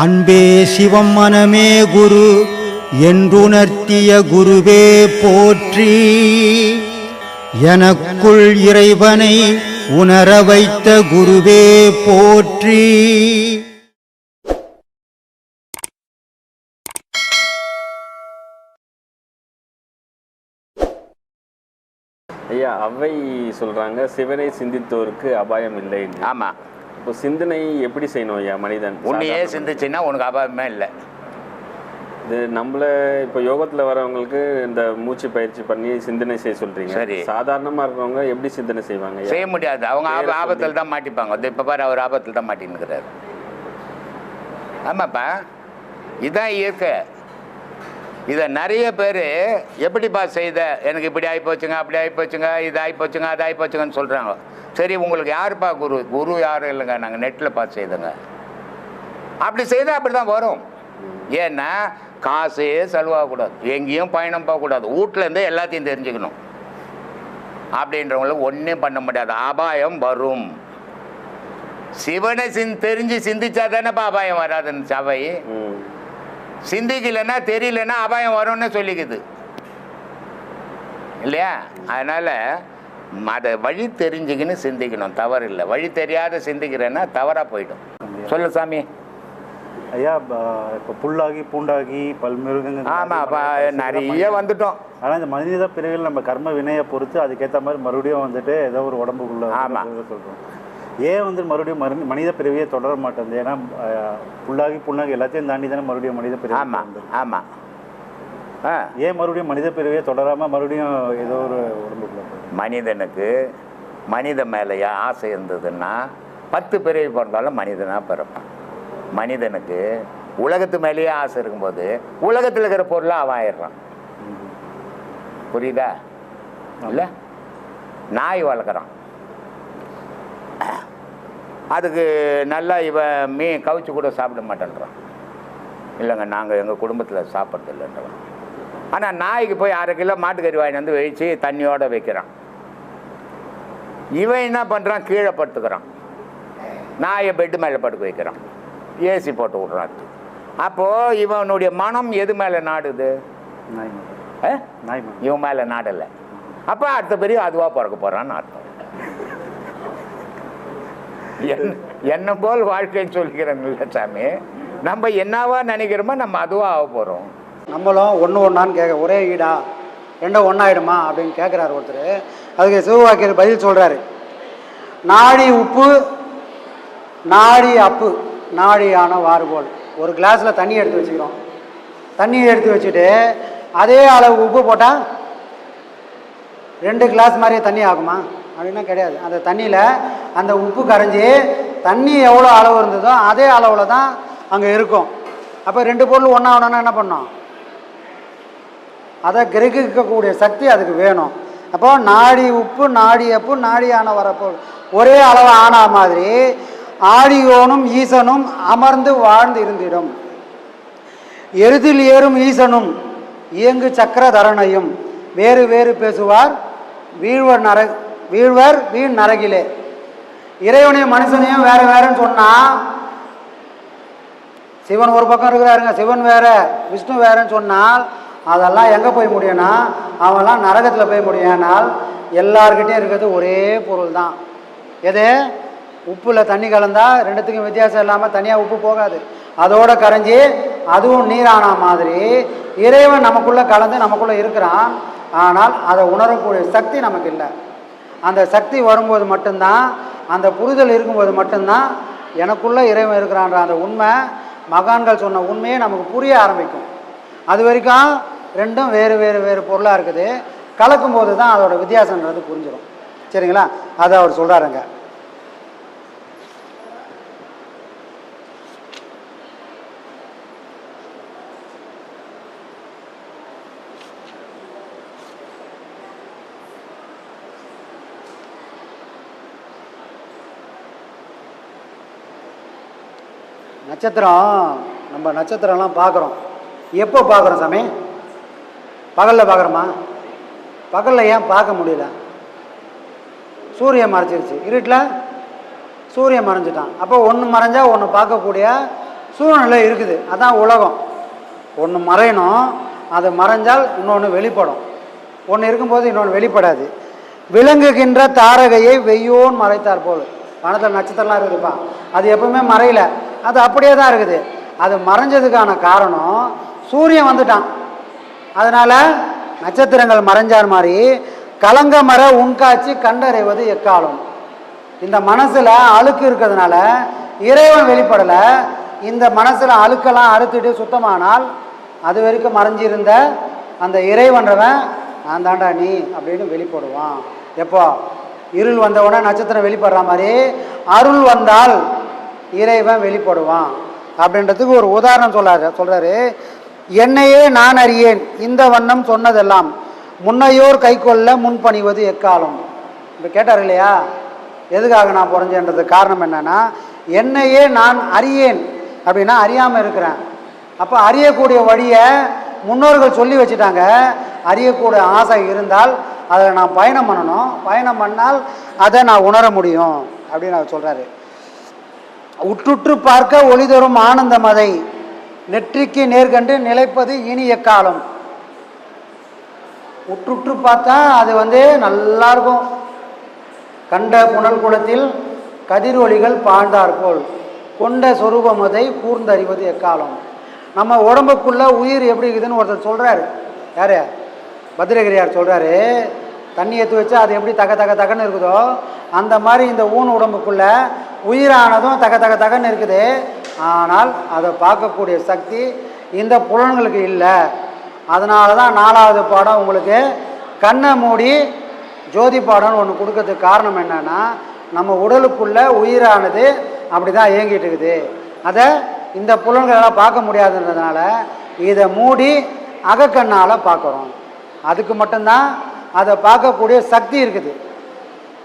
அன்பே சிவம் மனமே குரு என்றுணர்த்திய குருவே போற்றி. எனக்குள் இறைவனை உணர வைத்த குருவே போற்றி. ஐயா அவை சொல்றாங்க சிவனை சிந்தித்தோருக்கு அபாயம் இல்லைன்னு. ஆமாம் இப்போ சிந்தனை எப்படி செய்யணும் ஐயா மனிதன்? உன்னையே? சிந்திச்சுன்னா உனக்கு அபாயமே இல்லை. இது நம்மள இப்போ யோகத்துல வரவங்களுக்கு இந்த மூச்சு பயிற்சி பண்ணி சிந்தனை செய்ய சொல்றீங்க. சரி. சாதாரணமா இருக்கிறவங்க எப்படி சிந்தனை செய்வாங்க? செய்ய முடியாது. அவங்க ஆபத்தில் தான் மாட்டிப்பாங்க. இப்போ பாரு அவர் ஆபத்தில் தான் மாட்டின்னுக்கிறாரு. ஆமாப்பா. இதுதான் இயற்கை. இதை நிறைய பேர் எப்படிப்பா செய்த? எனக்கு இப்படி ஆகிப்போச்சுங்க அப்படி ஆகிப்போச்சுங்க இது ஆகிப்போச்சுங்க அது ஆகிப்போச்சுங்கன்னு சொல்கிறாங்க சரி உங்களுக்கு யாருப்பா குரு? குரு யாரும் இல்லைங்க நாங்கள் நெட்டில் பார்த்து செய்தோங்க. அப்படி செய்தால் அப்படி தான் வரும். ஏன்னா காசே செலவாகக்கூடாது. எங்கேயும் பயணம் போகக்கூடாது. வீட்டிலேருந்தே எல்லாத்தையும் தெரிஞ்சுக்கணும். அப்படின்றவங்களுக்கு ஒன்றும் பண்ண முடியாது. அபாயம் வரும். சிவனை சிந் தெரிஞ்சு சிந்திச்சா தானேப்பா அபாயம் வராதுன்னு சபை. சிந்திக்கலைன்னா தெரியலன்னா அபாயம் வரும்னு சொல்லிக்குது. இல்லையா? அதனால் அதை வழி தெரிஞ்சுக்கின்னு சிந்திக்கணும். தவறு இல்லை வழி தெரியாத சிந்திக்கிறேன்னா தவறாக போயிடும். சொல்லு சாமி. ஐயா இப்போ புல்லாகி பூண்டாகி பல்மிருகங்கள் ஆமாம் நிறைய வந்துட்டோம். ஆனால் இந்த மனித பிறவிகள் நம்ம கர்ம வினையை பொறுத்து அதுக்கேற்ற மாதிரி மறுபடியும் வந்துட்டு ஏதோ ஒரு உடம்புக்குள்ள ஆமா. சொல்கிறோம் ஏன் வந்து மறுபடியும் மரு மனித பிறவியை தொடர மாட்டேங்குது ஏன்னா புல்லாகி புண்ணாகி எல்லாத்தையும் தாண்டி தானே மறுபடியும் மனித பிறவி ஆமாம் ஆமாம் ஏன் மறுபடியும் மனித பிறவியை தொடராமல் மறுபடியும் ஏதோ ஒரு உடம்புக்குள்ள? மனிதனுக்கு மனித மேலேயா ஆசை இருந்ததுன்னா பத்து பிறவி பிறந்தாலும் மனிதனாக பிறப்பான். மனிதனுக்கு உலகத்து மேலேயே ஆசை இருக்கும்போது உலகத்தில் இருக்கிற பொருளை அவன் ஆயிடுறான். புரியுதா? இல்லை? நாய் வளர்க்குறான். அதுக்கு நல்லா இவன் மீன் கவிச்சு கூட சாப்பிட மாட்டேன்றான். இல்லைங்க நாங்கள் எங்கள் குடும்பத்தில் சாப்பிட்றது இல்லைன்றவன். ஆனால் நாய்க்கு போய் அரை கிலோ மாட்டுக்கறி வாங்கிட்டு வந்து வெயிச்சு தண்ணியோட வைக்கிறான். இவன் என்ன பண்ணுறான் கீழே படுத்துக்கிறான். நாயை பெட்டு மேலே படுக்க வைக்கிறான். ஏசி போட்டு விட்றான். அப்போது இவனுடைய மனம் எது மேலே நாடுது. இவன் மேலே நாடலை. அப்போ அடுத்த பெரிய அதுவாக பிறக்க போகிறான்னு அர்த்தம். என்ன போல் வாழ்க்கைன்னு சொல்லிக்கிறேன் இல்லை சாமி. நம்ம என்னவா நினைக்கிறோமோ நம்ம அதுவாக ஆக போகிறோம் நம்மளும் ஒன்று ஒன்றான்னு கேட்க ஒரே ஈடா? ரெண்டும் ஒன்றாயிடுமா அப்படின்னு கேட்குறாரு ஒருத்தர். அதுக்கு சிவவாக்கியர் பதில் சொல்கிறாரு நாடி உப்பு நாடி அப்பு நாடியான வாறுபோல் ஒரு கிளாஸில் தண்ணி எடுத்து வச்சுக்கிறோம். தண்ணி எடுத்து வச்சுட்டு அதே அளவு உப்பு போட்டால் ரெண்டு கிளாஸ் மாதிரியே தண்ணி ஆகுமா? அப்படின்னா கிடையாது. அந்த தண்ணியில் அந்த உப்பு கரைஞ்சி தண்ணி எவ்வளோ அளவு இருந்ததோ அதே அளவில் தான் அங்கே இருக்கும். அப்போ ரெண்டு பொருள் ஒன்றா ஆகணும்னா என்ன பண்ணோம் அதை கிரகிக்கக்கூடிய சக்தி அதுக்கு வேணும். அப்போ நாடி உப்பு நாடி அப்பு நாடியான வரப்போ. ஒரே அளவு ஆனா மாதிரி ஆடியோனும் ஈசனும் அமர்ந்து வாழ்ந்து இருந்திடும். எருதில் ஏறும் ஈசனும் இயங்கு சக்கரதரனையும் வேறு வேறு பேசுவார் வீழ்வர் நர வீழ்வர் வீண் நரகிலே. இறைவனையும் மனுஷனையும் வேற வேறன்னு சொன்னால் சிவன் ஒரு பக்கம் இருக்கிறாருங்க சிவன் வேற விஷ்ணு வேறன்னு சொன்னால் அதெல்லாம் எங்கே போய் முடியும்னா அவன்லாம் நரகத்தில் போய் முடியும் ஏனால் எல்லார்கிட்டையும் இருக்கிறது ஒரே பொருள் தான் எது? உப்பில் தண்ணி கலந்தால் ரெண்டுத்துக்கும் வித்தியாசம் இல்லாமல் தனியாக உப்பு போகாது. அதோட கரைஞ்சி அதுவும் நீரான மாதிரி இறைவன் நமக்குள்ளே கலந்து நமக்குள்ளே இருக்கிறான். ஆனால் அதை உணரக்கூடிய சக்தி நமக்கு இல்லை. அந்த சக்தி வரும்போது மட்டும்தான் அந்த புரிதல் இருக்கும்போது மட்டும்தான் எனக்குள்ளே இறைவன் இருக்கிறான்ற அந்த உண்மை மகான்கள் சொன்ன உண்மையே நமக்கு புரிய ஆரம்பிக்கும். அது வரைக்கும் ரெண்டும் வேறு வேறு வேறு பொருளாக இருக்குது. கலக்கும்போது தான் அதோட வித்தியாசன்றது புரிஞ்சிடும். சரிங்களா? அதை அவர் சொல்கிறாருங்க நட்சத்திரம் நம்ம நட்சத்திரம்லாம் பார்க்குறோம். எப்போ பார்க்குறோம் சாமி? பகலில் பார்க்குறோமா? பகலில் ஏன் பார்க்க முடியல? சூரியன் மறைச்சிருச்சு இருட்டில்? சூரியன் மறைஞ்சிட்டான். அப்போ ஒன்று மறைஞ்சா ஒன்று பார்க்கக்கூடிய சூழ்நிலை இருக்குது. அதான் உலகம். ஒன்று மறையணும் அது மறைஞ்சால் இன்னொன்று வெளிப்படும். ஒன்று இருக்கும்போது இன்னொன்று வெளிப்படாது. விளங்குகின்ற தாரகையை வெய்யோன்னு மறைத்தார் போல். வானத்தில் நட்சத்திரம்லாம் இருக்குதுப்பா. அது எப்பவுமே மறையல. அது அப்படியே தான் இருக்குது. அது மறைஞ்சதுக்கான காரணம் சூரியன் வந்துட்டான். அதனால நட்சத்திரங்கள் மறைஞ்சார் மாதிரி கலங்க மர உண்காட்சி கண்டறிவது எக்காலம்? இந்த மனசில் அழுக்கு இருக்கிறதுனால இறைவன் வெளிப்படலை. இந்த மனசில் அழுக்கெல்லாம் அறுத்துட்டு சுத்தமானால் அது வரைக்கும் மறைஞ்சிருந்த அந்த இறைவன்றவன் நான் தாண்டா நீ அப்படின்னு வெளிப்படுவான். எப்போ? இருள் வந்தவுடனே நட்சத்திரம் வெளிப்படுற மாதிரி அருள் வந்தால் இறைவன் வெளிப்படுவான். அப்படின்றதுக்கு ஒரு உதாரணம் சொல்லாரு சொல்கிறாரு என்னையே நான் அறியேன். இந்த வண்ணம் சொன்னதெல்லாம் முன்னையோர் கைக்கொள்ள முன்பணிவது எக்காலம்? இப்போ கேட்டார் இல்லையா? எதுக்காக நான் புரிஞ்சேன்றது காரணம் என்னன்னா என்னையே நான் அறியேன் அப்படின்னா அறியாமல் இருக்கிறேன். அப்போ அறியக்கூடிய வழியை முன்னோர்கள் சொல்லி வச்சுட்டாங்க. அறியக்கூடிய ஆசை இருந்தால் அதை நான் பயணம் பண்ணணும். பயணம் பண்ணால் அதை நான் உணர முடியும் அப்படின்னு அவர் சொல்கிறாரு உற்றுற்று பார்க்க ஒளி தரும் ஆனந்த மதை நெற்றிக்கு நேர்கண்டு நிலைப்பது இனிய காலம் உற்றுற்று பார்த்தா அது வந்து நல்லா இருக்கும் கண்ட புனல் குளத்தில் கதிரொலிகள் பாழ்ந்தார்போல் கொண்ட சொரூபமதை கூர்ந்தறிவது எக்காலம்? நம்ம உடம்புக்குள்ளே உயிர் எப்படி இருக்குதுன்னு ஒருத்தர் சொல்றாரு. யார்? பத்ரகிரியார் சொல்கிறாரு தண்ணி எடுத்து வச்சா அது எப்படி தக தக தகன்னு இருக்குதோ அந்த மாதிரி இந்த ஊன் உடம்புக்குள்ளே உயிரானதும் தக தக தகன்னு இருக்குது. ஆனால் அதை பார்க்கக்கூடிய சக்தி இந்த புலன்களுக்கு இல்லை. அதனால தான் நாலாவது பாடம் உங்களுக்கு கண்ணை மூடி ஜோதி பாடம்னு ஒன்று கொடுக்கறதுக்கு காரணம் என்னென்னா நம்ம உடலுக்குள்ள உயிரானது அப்படி தான் இயங்கிட்டு இருக்குது. அதை இந்த புலன்களெல்லாம் பார்க்க முடியாதுன்றதுனால இதை மூடி அகக்கண்ணால் பார்க்குறோம். அதுக்கு மட்டும்தான் அதை பார்க்கக்கூடிய சக்தி இருக்குது.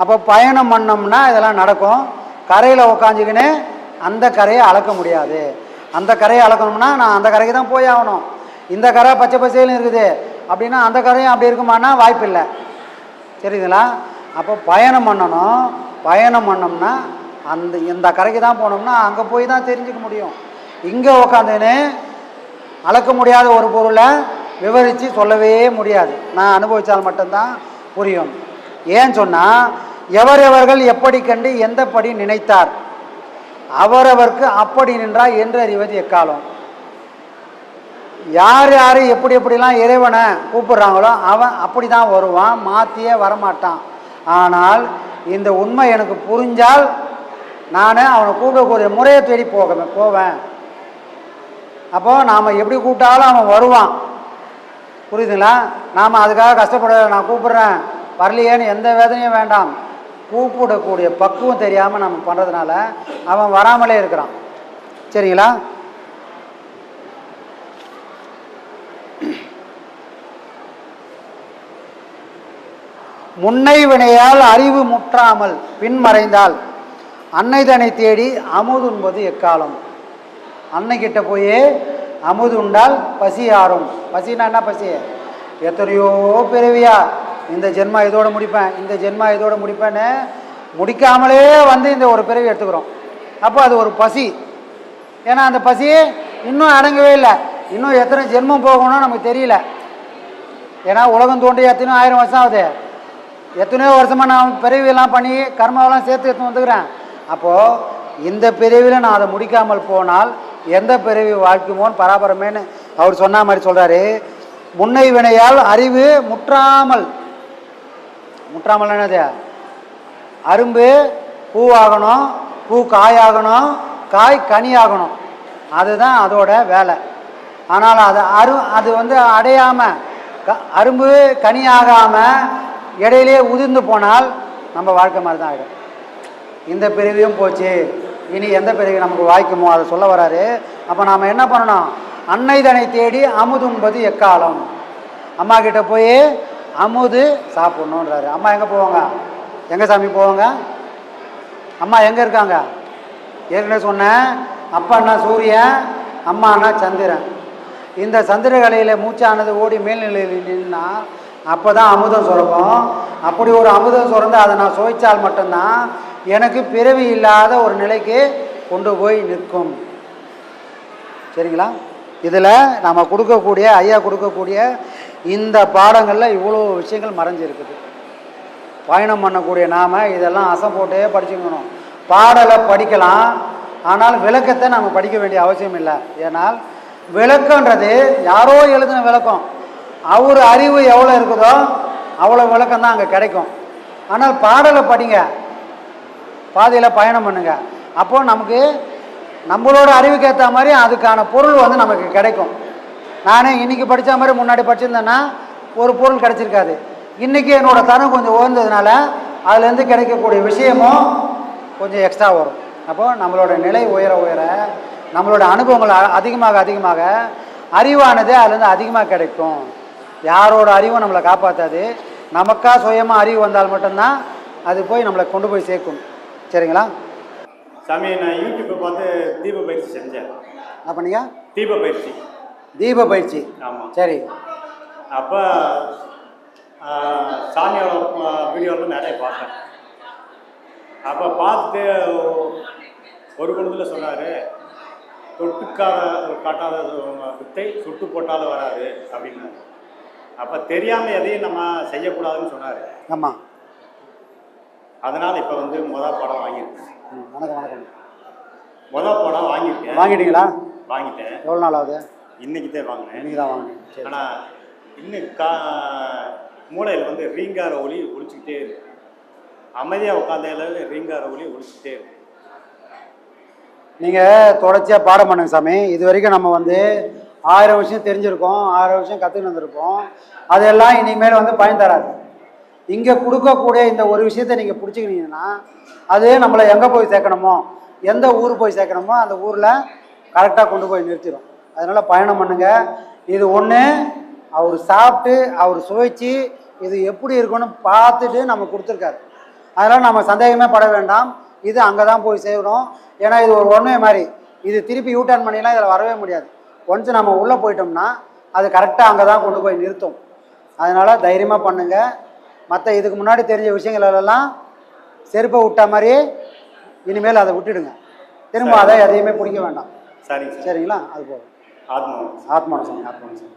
அப்போ பயணம் பண்ணோம்னா இதெல்லாம் நடக்கும். கரையில் உக்காந்துக்கின்னு அந்த கரையை அளக்க முடியாது. அந்த கரையை அளக்கணும்னா நான் அந்த கரைக்கு தான் போய் ஆகணும். இந்த கரை பச்சை பசேல்னு இருக்குது. அப்படின்னா அந்த கரையும் அப்படி இருக்குமானா வாய்ப்பில்லை. சரிங்களா அப்போ பயணம் பண்ணணும். பயணம் பண்ணோம்னா அந்த இந்த கரைக்கு தான் போனோம்னா அங்கே போய் தான் தெரிஞ்சுக்க முடியும். இங்கே உக்காந்துன்னு அளக்க முடியாத ஒரு பொருளை விவரித்து சொல்லவே முடியாது. நான் அனுபவித்தால் மட்டும்தான் புரியும். ஏன் சொன்னால் எவரெவர்கள் எப்படி கண்டு எந்தபடி நினைத்தார்? அவரவர்க்கு அப்படி நின்றால் என்று அறிவது எக்காலம்? யார் யார் எப்படி எப்படிலாம் இறைவனை கூப்பிடுறாங்களோ அவன் அப்படி தான் வருவான் மாற்றியே வரமாட்டான். ஆனால் இந்த உண்மை எனக்கு புரிஞ்சால் நான் அவனை கூப்பிடக்கூடிய முறையை தேடி போக போவேன். அப்போது நாம் எப்படி கூப்பிட்டாலும் அவன் வருவான். புரியுதுங்களா? நாம் அதுக்காக கஷ்டப்பட நான் கூப்பிட்றேன் வரலையேன்னு எந்த வேதனையும் வேண்டாம். கூப்பிடக்கூடிய பக்குவம் தெரியாமல் நம்ம பண்ணுறதுனால அவன் வராமலே இருக்கிறான். சரிங்களா? முன்னை வினையால் அறிவு முற்றாமல் பின்மறைந்தால் அன்னைதனை தேடி அமுதுண்பது எக்காலம்? அன்னைக்கிட்ட போய் அமுது உண்டால் பசி ஆறும் பசினா என்ன பசி? எத்தனையோ பிறவியா இந்த ஜென்மா இதோட முடிப்பேன் இந்த ஜென்மா இதோட முடிப்பேன்னு முடிக்காமலே வந்து இந்த ஒரு பிறவி எடுத்துக்கிறோம். அப்போ அது ஒரு பசி. ஏன்னா அந்த பசி இன்னும் அடங்கவே இல்லை. இன்னும் எத்தனை ஜென்மம் போகணும்னு நமக்கு தெரியல. ஏன்னா உலகம் தோண்டி எத்தனையோ ஆயிரம் வருஷம் ஆகுது. எத்தனையோ வருஷமாக நான் பிறவியெல்லாம் பண்ணி கர்மாவெல்லாம் சேர்த்து எடுத்து வந்துக்கிறேன். அப்போது இந்த பிறவியில் நான் அதை முடிக்காமல் போனால் எந்த பிறவி வாழ்க்குமோன்னு பராபரமேன்னு அவர் சொன்ன மாதிரி சொல்கிறாரு முன்னை வினையால் அறிவு முற்றாமல் முற்றாமல் என்னது அரும்பு பூவாகணும் பூ காயாகணும் காய் கனியாகணும். அதுதான் அதோட வேலை. ஆனால் அது அரு அது வந்து அடையாமல் க அரும்பு கனியாகாமல் இடையிலே உதிர்ந்து போனால் நம்ம வாழ்க்கை மாதிரி தான் ஆகிடும் இந்த பிறவியும் போச்சு. இனி எந்த பிறவி நமக்கு வாய்க்குமோ அதை சொல்ல வராரு. அப்போ நாம் என்ன பண்ணணும்? அன்னைதனை தேடி அமுதுன்பது எக்காலம். அம்மா கிட்ட போய் அமுது சாப்பிட்ணுன்றாரு. அம்மா எங்கே போவாங்க? எங்கே சாமி போவாங்க? அம்மா எங்கே இருக்காங்க? ஏற்கனவே சொன்னேன். அப்பான்னா சூரியன் அம்மானா சந்திரன். இந்த சந்திரகலையில் மூச்சானது ஓடி மேல்நிலையில் நின்னா அப்போ தான் அமுதம் சுரக்கும். அப்படி ஒரு அமுதம் சுரந்து அதை நான் சுவைச்சால் மட்டும்தான் எனக்கு பிறவி இல்லாத ஒரு நிலைக்கு கொண்டு போய் நிற்கும். சரிங்களா? இதில் நம்ம கொடுக்கக்கூடிய ஐயா கொடுக்கக்கூடிய இந்த பாடங்களில் இவ்வளோ விஷயங்கள் மறைஞ்சிருக்குது. பயணம் பண்ணக்கூடிய நாம் இதெல்லாம் அசம் போட்டே படிச்சுக்கணும். பாடலை படிக்கலாம் ஆனால் விளக்கத்தை நம்ம படிக்க வேண்டிய அவசியம் இல்லை. ஏன்னால் விளக்கன்றது யாரோ எழுதின விளக்கம். அவர் அறிவு எவ்வளோ இருக்குதோ அவ்வளோ விளக்கம் தான் அங்கே கிடைக்கும். ஆனால் பாடலை படிங்க. பாதையில் பயணம் பண்ணுங்க. அப்போ நமக்கு நம்மளோட அறிவுக்கு ஏற்ற மாதிரி அதுக்கான பொருள் வந்து நமக்கு கிடைக்கும். நானே இன்னைக்கு படித்த மாதிரி முன்னாடி படிச்சிருந்தேன்னா ஒரு பொருள் கிடைச்சிருக்காது. இன்னைக்கு என்னோட தரம் கொஞ்சம் உயர்ந்ததுனால அதுலேருந்து கிடைக்கக்கூடிய விஷயமும் கொஞ்சம் எக்ஸ்ட்ரா வரும். அப்போ நம்மளோட நிலை உயர உயர நம்மளோட அனுபவங்கள் அதிகமாக அதிகமாக அறிவானது அதுலேருந்து அதிகமாக கிடைக்கும். யாரோட அறிவும் நம்மளை காப்பாற்றாது நமக்கா சுயமாக அறிவு வந்தால் மட்டும்தான் அது போய் நம்மளை கொண்டு போய் சேர்க்கும். சரிங்களா? சாமி நான் யூடியூப்பை பார்த்து தீப பயிற்சி செஞ்சேன். என்ன பண்ணீங்க தீப பயிற்சி. தீப பயிற்சி. ஆமாம் சரி. அப்போ சாமியோட வீடியோவில் நிறைய பார்த்தேன். அப்போ பார்த்துட்டு ஒரு குணத்தில் சொன்னார் தொட்டுக்காத காட்டாத வித்தை சுட்டு போட்டாலும் வராது அப்படின்னு. அப்போ தெரியாமல் எதையும் நம்ம செய்யக்கூடாதுன்னு சொன்னார். ஆமாம் அதனால் இப்போ வந்து மொதல் படம் வாங்கியிருக்கேன். வணக்கம் வணக்கம். மொதல் படம் வாங்கியிருக்கேன். வாங்கிட்டீங்களா? வாங்கிட்டேன். எவ்வளோ நாள் ஆகுது? இன்னைக்கு தான் வாங்கினேன். இன்னைக்கு தான் வாங்கினீங்க சரி ஆனால் இன்னும் கா மூளையில் வந்து ரீங்கார ஒளி ஒழிச்சுக்கிட்டே இருக்கு. அமைதியாக உட்காந்தையில ரீங்கார ஒளி ஒழிச்சுக்கிட்டே இருக்கு. நீங்கள் தொடர்ச்சியாக பாடம் பண்ணுங்க சாமி. இது வரைக்கும் நம்ம வந்து ஆயிரம் விஷயம் தெரிஞ்சிருக்கோம் ஆயிரம் விஷயம் கற்றுன்னு வந்திருப்போம் அதெல்லாம் இனிமேல் வந்து பயன் தராது. இங்கே கொடுக்கக்கூடிய இந்த ஒரு விஷயத்தை நீங்கள் பிடிச்சிக்கினீங்கன்னா அது நம்மளை எங்கே போய் சேர்க்கணுமோ எந்த ஊர் போய் சேர்க்கணுமோ அந்த ஊரில் கரெக்டாக கொண்டு போய் நிறுத்திடும் அதனால் பயணம் பண்ணுங்க. இது ஒன்று அவர் சாப்பிட்டு அவர் சுவைச்சு இது எப்படி இருக்குன்னு பார்த்துட்டு நம்ம கொடுத்துருக்காரு. அதனால் நம்ம சந்தேகமே பட வேண்டாம். இது அங்கே தான் போய் சேரணும். ஏன்னா இது ஒரு ஒன்வே மாதிரி. இது திருப்பி யூ டர்ன் பண்ணிலாம் இதில் வரவே முடியாது. ஒன்ஸ் நம்ம உள்ளே போயிட்டோம்னா அது கரெக்டாக அங்கே தான் கொண்டு போய் நிறுத்தும். அதனால் தைரியமாக பண்ணுங்கள் மற்ற இதுக்கு முன்னாடி தெரிஞ்ச விஷயங்கள் எல்லாம் செருப்பை விட்ட மாதிரியே இனிமேல் அதை விட்டுடுங்க. திரும்ப அதை எதையுமே பிடிக்க வேண்டாம். சரிங்க சார். சரிங்களா? அது போதும். હાથ માણસ હાથ માણસ હાથ માણસ